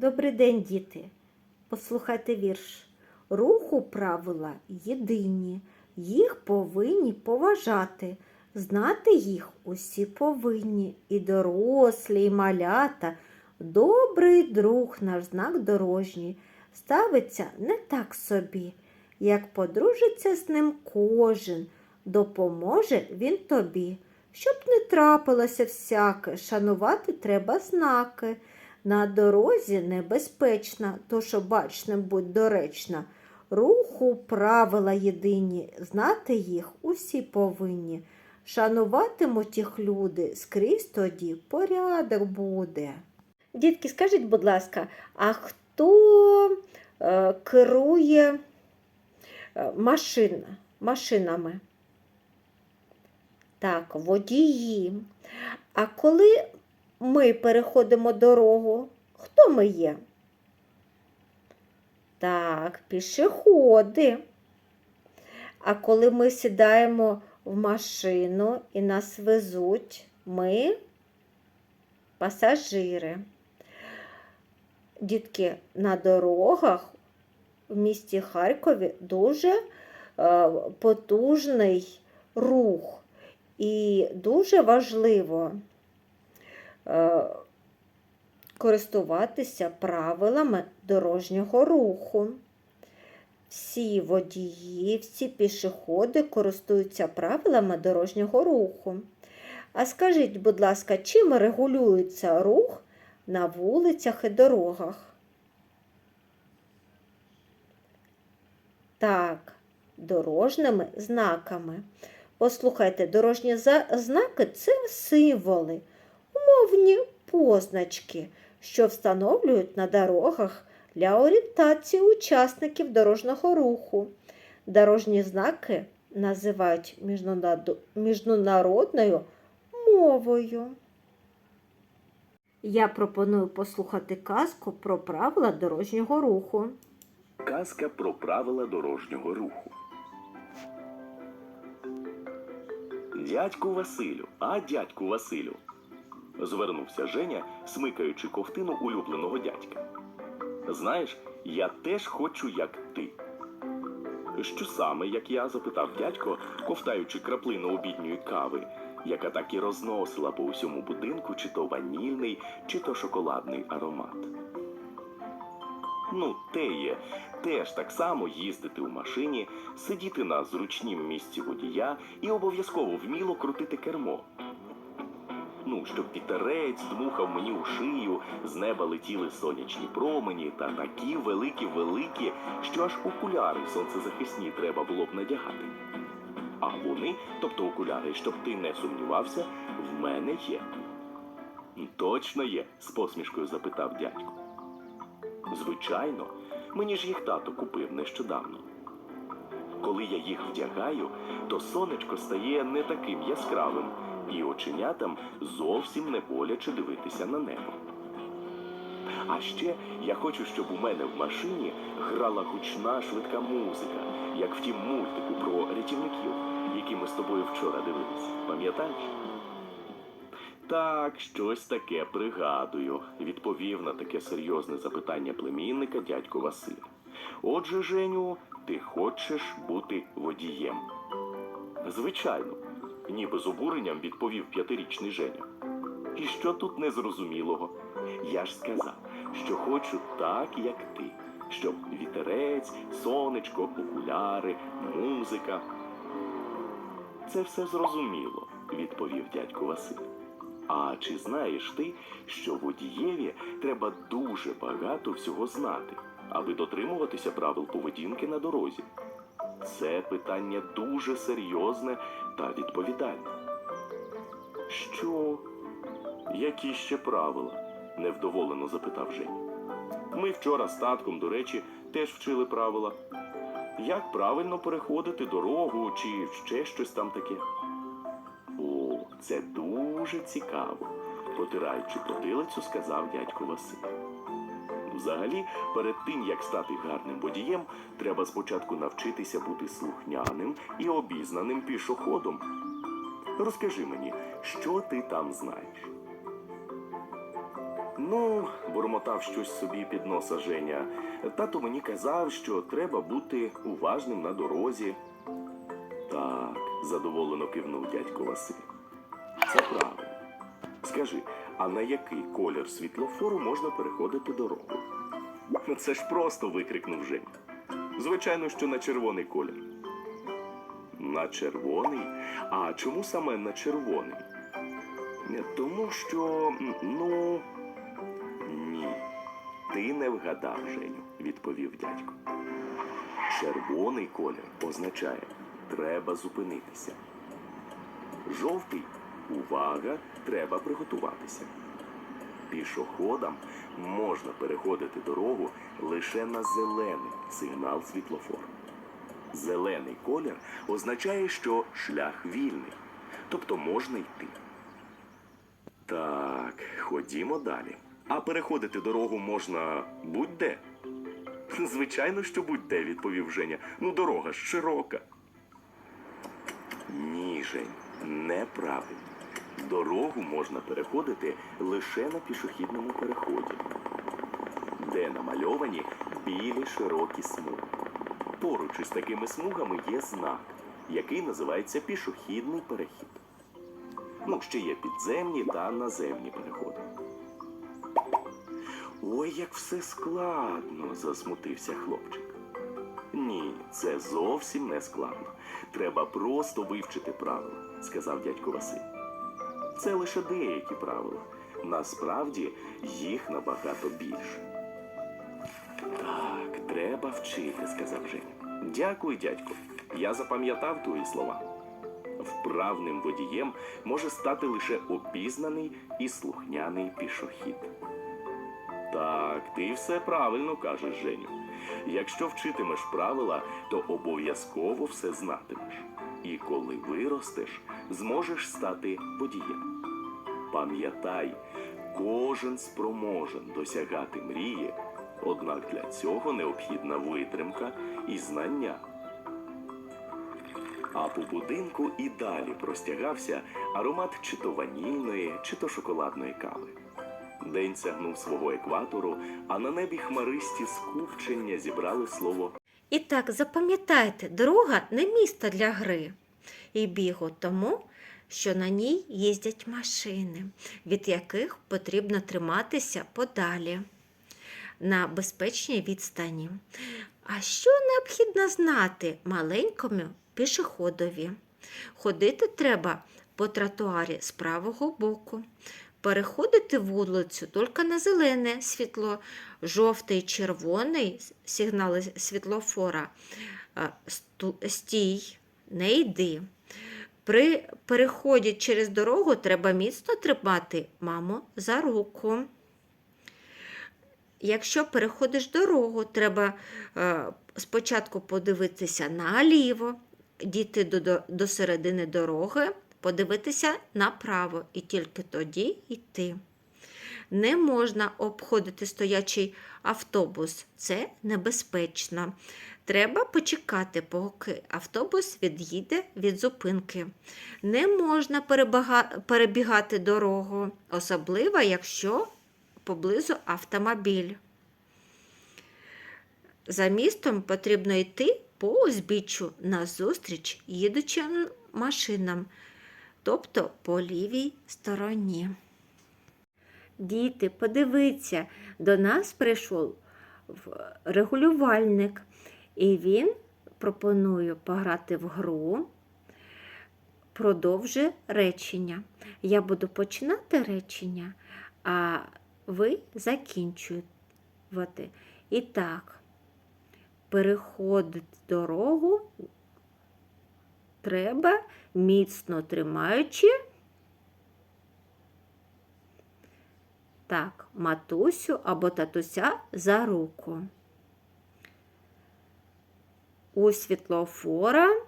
Добрий день, діти. Послухайте вірш. Руху правила єдині, їх повинні поважати. Знати їх усі повинні, і дорослі, і малята. Добрий друг, наш знак дорожній, ставиться не так собі, як подружиться з ним кожен, допоможе він тобі. Щоб не трапилося всяке, шанувати треба знаки. На дорозі небезпечна, тож обачним будь доречна. Руху правила єдині, знати їх усі повинні. Шануватимуть їх люди, скрізь тоді порядок буде. Дітки, скажіть, будь ласка, а хто е, керує е, машин, машинами? Так, водії. А коли ми переходимо дорогу, хто ми є? Так, пішоходи. А коли ми сідаємо в машину і нас везуть, ми пасажири. Дітки, на дорогах в місті Харкові дуже е, потужний рух. І дуже важливо користуватися правилами дорожнього руху. Всі водії, всі пішоходи користуються правилами дорожнього руху. А скажіть, будь ласка, чим регулюється рух на вулицях і дорогах? Так, дорожніми знаками. Послухайте, дорожні знаки це символи, умовні позначки, що встановлюють на дорогах для орієнтації учасників дорожнього руху. Дорожні знаки називають міжнародною мовою. Я пропоную послухати казку про правила дорожнього руху. Казка про правила дорожнього руху. Дядьку Василю, а дядьку Василю. Звернувся Женя, смикаючи ковтину улюбленого дядька. Знаєш, я теж хочу, як ти. Що саме, як я запитав дядько, ковтаючи краплину обідньої кави, яка так і розносила по усьому будинку, чи то ванільний, чи то шоколадний аромат. Ну, те є, теж так само їздити у машині, сидіти на зручнім місці водія і обов'язково вміло крутити кермо. Ну, щоб вітерець дмухав мені у шию, з неба летіли сонячні промені та такі великі-великі, що аж окуляри сонцезахисні треба було б надягати. А вони, тобто окуляри, щоб ти не сумнівався, в мене є. Точно є, з посмішкою запитав дядько. Звичайно, мені ж їх тато купив нещодавно. Коли я їх вдягаю, то сонечко стає не таким яскравим, і оченятам зовсім не боляче дивитися на небо. А ще я хочу, щоб у мене в машині грала гучна швидка музика, як в тім мультику про рятівників, який ми з тобою вчора дивилися. Пам'ятаєш? Так, щось таке пригадую, відповів на таке серйозне запитання племінника дядько Василь. Отже, Женю, ти хочеш бути водієм? Звичайно, ніби з обуренням відповів п'ятирічний Женя. І що тут незрозумілого? Я ж сказав, що хочу так, як ти, щоб вітерець, сонечко, окуляри, музика. Це все зрозуміло, відповів дядько Василь. А чи знаєш ти, що водієві треба дуже багато всього знати, аби дотримуватися правил поведінки на дорозі? Це питання дуже серйозне та відповідальне. Що? Які ще правила? невдоволено запитав Женя. Ми вчора з татком, до речі, теж вчили правила. Як правильно переходити дорогу чи ще щось там таке? О, це дуже цікаво, потираючи потилицю, сказав дядько Василь. Взагалі, перед тим як стати гарним водієм, треба спочатку навчитися бути слухняним і обізнаним пішоходом. Розкажи мені, що ти там знаєш? Ну, бурмотав щось собі під носа Женя. Тато мені казав, що треба бути уважним на дорозі. Так, задоволено кивнув дядько Василь. Це правильно. Скажи, а на який колір світлофору можна переходити дорогу? Ну, Це ж просто викрикнув Женя. Звичайно, що на червоний колір. На червоний? А чому саме на червоний? Тому що, ну. Ні. Ти не вгадав, Женю, відповів дядько. Червоний колір означає треба зупинитися. Жовтий увага, треба приготуватися. Пішоходам можна переходити дорогу лише на зелений сигнал світлофору. Зелений колір означає, що шлях вільний, тобто можна йти. Так, ходімо далі. А переходити дорогу можна будь-де. Звичайно, що будь-де, відповів Женя. Ну, дорога ж широка. Ні, Жень, неправильно. Дорогу можна переходити лише на пішохідному переході, де намальовані білі широкі смуги. Поруч із такими смугами є знак, який називається пішохідний перехід. Ну, ще є підземні та наземні переходи. Ой, як все складно, засмутився хлопчик. Ні, це зовсім не складно. Треба просто вивчити правила, сказав дядько Василь. Це лише деякі правила. Насправді їх набагато більше. Так, треба вчити, сказав Женя. Дякую, дядько. Я запам'ятав твої слова. Вправним водієм може стати лише обізнаний і слухняний пішохід. Так, ти все правильно кажеш, Женю. Якщо вчитимеш правила, то обов'язково все знатимеш. І коли виростеш, зможеш стати водієм. Пам'ятай, кожен спроможен досягати мрії, однак для цього необхідна витримка і знання. А по будинку і далі простягався аромат чи то ванільної, чи то шоколадної кави. День сягнув свого екватору, а на небі хмаристі скупчення зібрали слово І так, запам'ятайте, дорога не місто для гри і бігу тому, що на ній їздять машини, від яких потрібно триматися подалі на безпечній відстані. А що необхідно знати маленькому пішоходові? Ходити треба по тротуарі з правого боку. Переходити вулицю тільки на зелене світло, жовтий, червоний сигнали світлофора. Стій, не йди. При переході через дорогу треба міцно тримати маму за руку. Якщо переходиш дорогу, треба е, спочатку подивитися наліво, дійти до, до, до середини дороги, подивитися направо і тільки тоді йти. Не можна обходити стоячий автобус, це небезпечно. Треба почекати, поки автобус від'їде від зупинки. Не можна перебігати дорогу, особливо якщо поблизу автомобіль. За містом потрібно йти по узбіччю назустріч їдучим машинам, тобто по лівій стороні. Діти, подивіться, до нас прийшов регулювальник, і він пропонує пограти в гру. Продовжує речення. Я буду починати речення, а ви закінчувати. І так, переходити дорогу треба міцно тримаючи. Так, матусю або татуся за руку. У світлофора.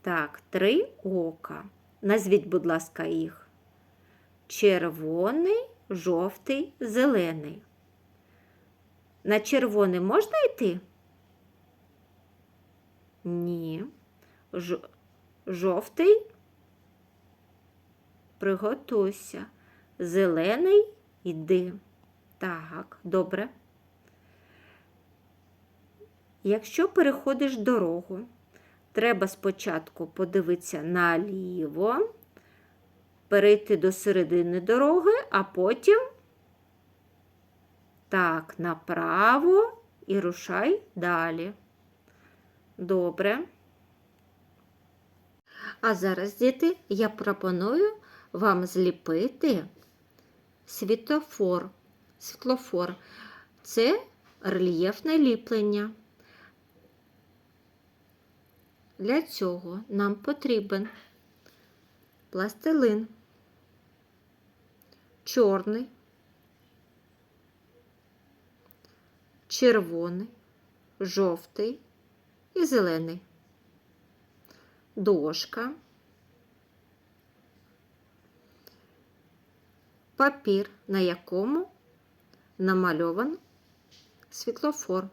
Так, три ока. Назвіть, будь ласка, їх. Червоний, жовтий, зелений. На червоний можна йти? Ні. Ж... Жовтий Приготуйся. Зелений йди. Так, добре. Якщо переходиш дорогу, треба спочатку подивитися наліво, перейти до середини дороги, а потім так, направо і рушай далі. Добре. А зараз, діти, я пропоную вам зліпити світлофор. Світлофор це рельєфне ліплення. Для цього нам потрібен пластилин, чорний, червоний, жовтий і зелений, дошка, папір, на якому намальован світлофор.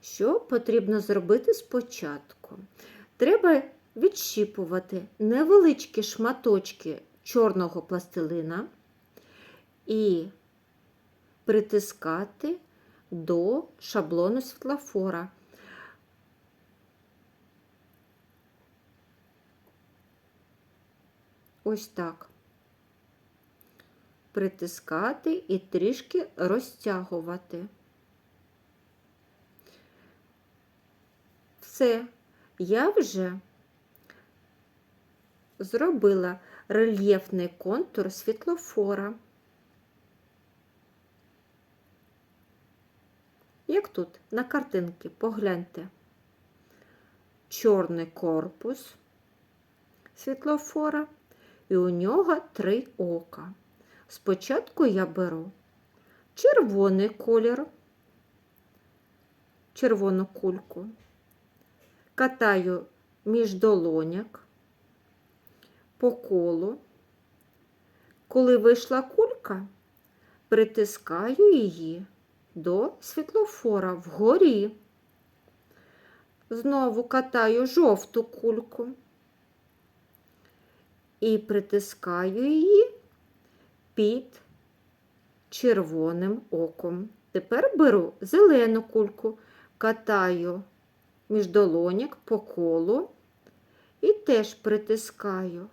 Що потрібно зробити спочатку? Треба відщіпувати невеличкі шматочки чорного пластилина і притискати до шаблону світлофора. Ось так. Притискати і трішки розтягувати. Все, я вже зробила рельєфний контур світлофора. Як тут на картинці, погляньте. Чорний корпус світлофора, і у нього три ока. Спочатку я беру червоний колір, червону кульку, катаю між долоняк по колу. Коли вийшла кулька, притискаю її до світлофора вгорі. Знову катаю жовту кульку і притискаю її під червоним оком. Тепер беру зелену кульку, катаю між долоняк по колу і теж притискаю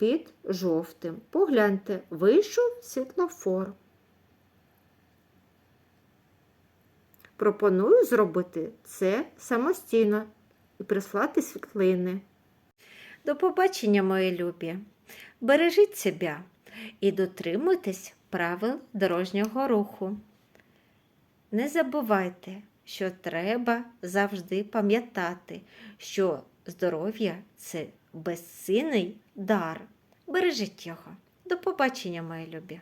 під жовтим. Погляньте, вийшов світлофор. Пропоную зробити це самостійно і прислати світлини. До побачення, мої любі! Бережіть себе і дотримуйтесь правил дорожнього руху. Не забувайте, що треба завжди пам'ятати, що здоров'я це безцінний дар. Бережіть його. До побачення, мої любі!